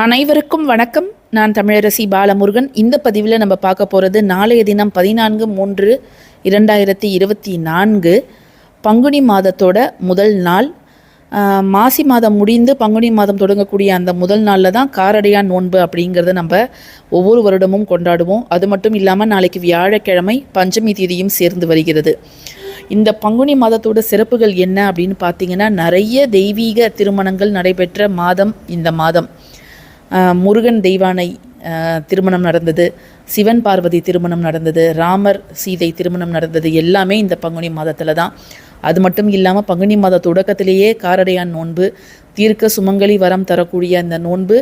அனைவருக்கும் வணக்கம். நான் தமிழரசி பாலமுருகன். இந்த பதிவில் நம்ம பார்க்க போகிறது நாளைய தினம் பதினான்கு மூன்று இரண்டாயிரத்தி இருபத்தி நான்கு பங்குனி மாதத்தோட முதல் நாள். மாசி மாதம் முடிந்து பங்குனி மாதம் தொடங்கக்கூடிய அந்த முதல் நாளில் தான் காரடையான் நோன்பு அப்படிங்கிறத நம்ம ஒவ்வொரு வருடமும் கொண்டாடுவோம். அது மட்டும் இல்லாமல் நாளைக்கு வியாழக்கிழமை பஞ்சமி தேதியும் சேர்ந்து வருகிறது. இந்த பங்குனி மாதத்தோட சிறப்புகள் என்ன அப்படின்னு பார்த்தீங்கன்னா நிறைய தெய்வீக திருமணங்கள் நடைபெற்ற மாதம் இந்த மாதம். முருகன் தெய்வானை திருமணம் நடந்தது சிவன் பார்வதி திருமணம் நடந்தது ராமர் சீதை திருமணம் நடந்தது எல்லாமே இந்த பங்குனி மாதத்தில் தான். அது மட்டும் இல்லாமல் பங்குனி மாத தொடக்கத்திலேயே காரடையான் நோன்பு தீர்க்க சுமங்கலி வரம் தரக்கூடிய அந்த நோன்பு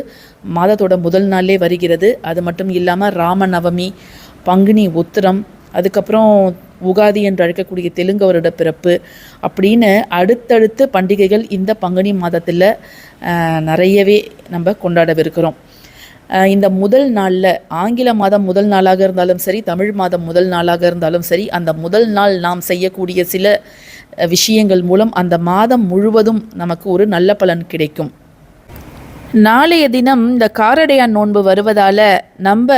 மாதத்தோட முதல் நாளே வருகிறது. அது மட்டும் இல்லாமல் ராம நவமி பங்குனி உத்திரம் அதுக்கப்புறம் உகாதி என்று அழைக்கக்கூடிய தெலுங்கு வருட பிறப்பு அப்படின்னு அடுத்தடுத்து பண்டிகைகள் இந்த பங்குனி மாதத்தில் நிறையவே நம்ம கொண்டாடவிருக்கிறோம். இந்த முதல் நாளில் ஆங்கில மாதம் முதல் நாளாக இருந்தாலும் சரி தமிழ் மாதம் முதல் நாளாக இருந்தாலும் சரி அந்த முதல் நாள் நாம் செய்யக்கூடிய சில விஷயங்கள் மூலம் அந்த மாதம் முழுவதும் நமக்கு ஒரு நல்ல பலன் கிடைக்கும். நாளைய தினம் இந்த காரடையான் நோன்பு வருவதால் நம்ம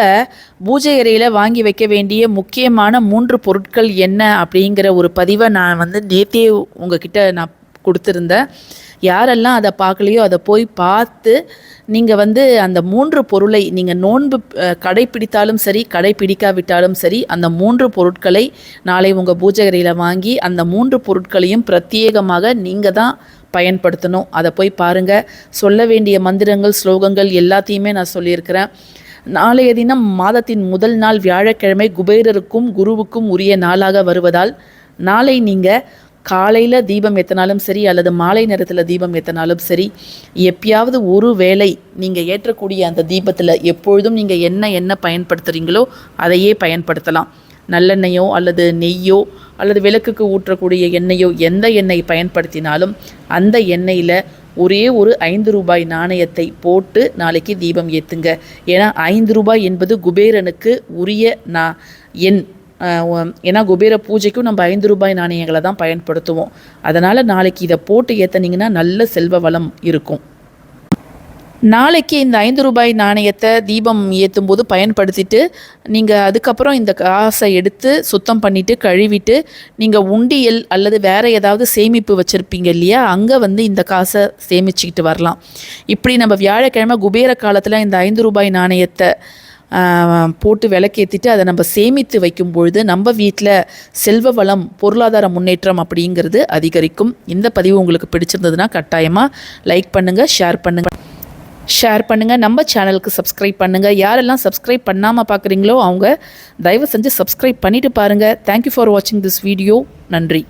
பூஜை அறையில் வாங்கி வைக்க வேண்டிய முக்கியமான மூன்று பொருட்கள் என்ன அப்படிங்கிற ஒரு பதிவை நான் வந்து நேற்றே உங்ககிட்ட நான் கொடுத்துருந்தேன். யாரெல்லாம் அதை பார்க்கலையோ அதை போய் பார்த்து நீங்கள் வந்து அந்த மூன்று பொருளை நீங்கள் நோன்பு கடைப்பிடித்தாலும் சரி கடைப்பிடிக்காவிட்டாலும் சரி அந்த மூன்று பொருட்களை நாளை உங்கள் பூஜை அறையில் வாங்கி அந்த மூன்று பொருட்களையும் பிரத்யேகமாக நீங்கள் தான் பயன்படுத்தணும். அதை போய் பாருங்கள் சொல்ல வேண்டிய மந்திரங்கள் ஸ்லோகங்கள் எல்லாத்தையுமே நான் சொல்லியிருக்கிறேன். நாளைய தினம் மாதத்தின் முதல் நாள் வியாழக்கிழமை குபேரருக்கும் குருவுக்கும் உரிய நாளாக வருவதால் நாளை நீங்கள் காலையில் தீபம் ஏற்றினாலும் சரி அல்லது மாலை நேரத்தில் தீபம் ஏற்றினாலும் சரி எப்பயாவது ஒரு வேளை நீங்கள் ஏற்றக்கூடிய அந்த தீபத்தில் எப்பொழுதும் நீங்கள் என்ன என்ன பயன்படுத்துகிறீங்களோ அதையே பயன்படுத்தலாம். நல்லெண்ணெயோ அல்லது நெய்யோ அல்லது விளக்குக்கு ஊற்றக்கூடிய எண்ணெயோ எந்த எண்ணெய் பயன்படுத்தினாலும் அந்த எண்ணெயில் ஒரே ஒரு ஐந்து ரூபாய் நாணயத்தை போட்டு நாளைக்கு தீபம் ஏற்றுங்க ஏன்னா ஐந்து ரூபாய் என்பது குபேரனுக்கு உரிய நா எண் ஏன்னா குபேர பூஜைக்கும் நம்ம ஐந்து ரூபாய் நாணயங்களை தான் பயன்படுத்துவோம். அதனால் நாளைக்கு இதை போட்டு ஏற்றுனீங்கன்னா நல்ல செல்வ வளம் இருக்கும். நாளைக்கு இந்த ஐந்து ரூபாய் நாணயத்தை தீபம் ஏற்றும் போது பயன்படுத்திட்டு நீங்கள் அதுக்கப்புறம் இந்த காசை எடுத்து சுத்தம் பண்ணிவிட்டு கழுவிட்டு நீங்கள் உண்டியல் அல்லது வேறு ஏதாவது சேமிப்பு வச்சுருப்பீங்க இல்லையா? அங்கே வந்து இந்த காசை சேமிச்சுக்கிட்டு வரலாம். இப்படி நம்ம வியாழக்கிழமை குபேர காலத்தில் இந்த ஐந்து ரூபாய் நாணயத்தை போட்டு விளக்கேற்றிட்டு அதை நம்ம சேமித்து வைக்கும் பொழுது நம்ம வீட்டில் செல்வ வளம் பொருளாதார முன்னேற்றம் அப்படிங்கிறது அதிகரிக்கும். இந்த பதிவு உங்களுக்கு பிடிச்சிருந்ததுன்னா கட்டாயமாக லைக் பண்ணுங்கள் ஷேர் பண்ணுங்கள் ஷேர் பண்ணுங்கள் நம்ம சேனலுக்கு சப்ஸ்கிரைப் பண்ணுங்கள் யாரெல்லாம் சப்ஸ்கிரைப் பண்ணாமல் பார்க்குறீங்களோ அவங்க தயவு செஞ்சு சப்ஸ்கிரைப் பண்ணிவிட்டு பாருங்கள் தேங்க்யூ ஃபார் வாட்சிங் திஸ் வீடியோ நன்றி.